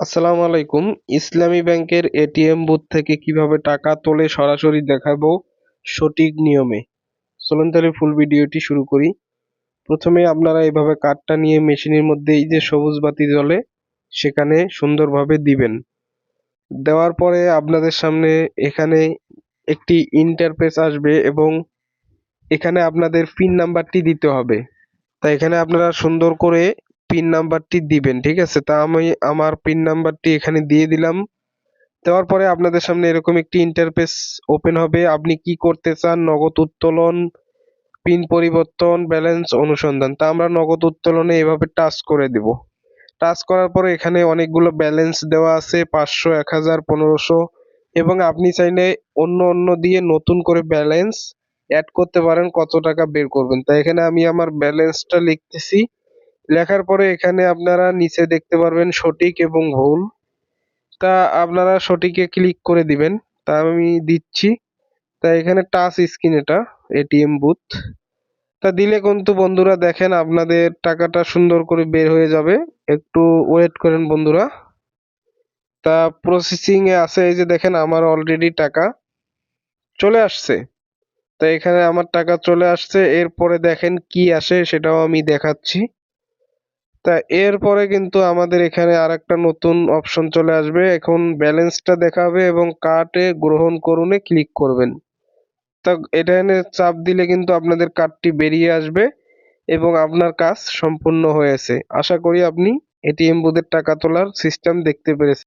আসসালামু আলাইকুম। ইসলামী ব্যাংকের এটিএম বুথ থেকে কীভাবে টাকা তোলে সরাসরি দেখাবো সঠিক নিয়মে। চলুন তাহলে ফুল ভিডিওটি শুরু করি। প্রথমে আপনারা এভাবে কার্ডটা নিয়ে মেশিনের মধ্যে এই যে সবুজ বাতি জ্বলে, সেখানে সুন্দরভাবে দিবেন। দেওয়ার পরে আপনাদের সামনে এখানে একটি ইন্টারফেস আসবে এবং এখানে আপনাদের পিন নাম্বারটি দিতে হবে। তা এখানে আপনারা সুন্দর করে পিন নাম্বারটি দিবেন, ঠিক আছে? তা আমি আমার পিন নাম্বারটি এখানে দিয়ে দিলাম। দেওয়ার পরে আপনাদের সামনে এরকম একটি ইন্টারফেস ওপেন হবে। আপনি কি করতে চান? নগদ উত্তোলন পিন পরিবর্তন ব্যালেন্স অনুসন্ধান। তা আমরা নগদ উত্তোলনে এভাবে টাচ করে দেব। টাচ করার পরে এখানে অনেকগুলো ব্যালেন্স দেওয়া আছে, পাঁচশো, এক হাজার, পনেরোশো। এবং আপনি চাইলে অন্য অন্য দিয়ে নতুন করে ব্যালেন্স অ্যাড করতে পারেন, কত টাকা বের করবেন। তাই এখানে আমি আমার ব্যালেন্সটা লিখতেছি। লেখার পরে এখানে আপনারা নিচে দেখতে পারবেন সঠিক এবং ভুল। তা আপনারা সঠিকে ক্লিক করে দিবেন। তা আমি দিচ্ছি। তা এখানে টাচ স্ক্রিন এটা এটিএম বুথ তা দিলে কিন্তু বন্ধুরা দেখেন আপনাদের টাকাটা সুন্দর করে বের হয়ে যাবে। একটু ওয়েট করেন বন্ধুরা। তা প্রসেসিং এ আছে এই যে দেখেন আমার অলরেডি টাকা চলে আসছে। তা এখানে আমার টাকা চলে আসছে। এরপরে দেখেন কি আসে সেটাও আমি দেখাচ্ছি। তা এরপরে কিন্তু আমাদের এখানে আর একটা নতুন অপশন চলে আসবে। এখন ব্যালেন্সটা দেখাবে এবং কার্টে গ্রহণ করুনে ক্লিক করবেন। তা এটা এনে চাপ দিলে কিন্তু আপনাদের কার্ডটি বেরিয়ে আসবে এবং আপনার কাজ সম্পূর্ণ হয়েছে আশা করি আপনি এটিএম বুথের টাকা তোলার সিস্টেম দেখতে পেরেছেন।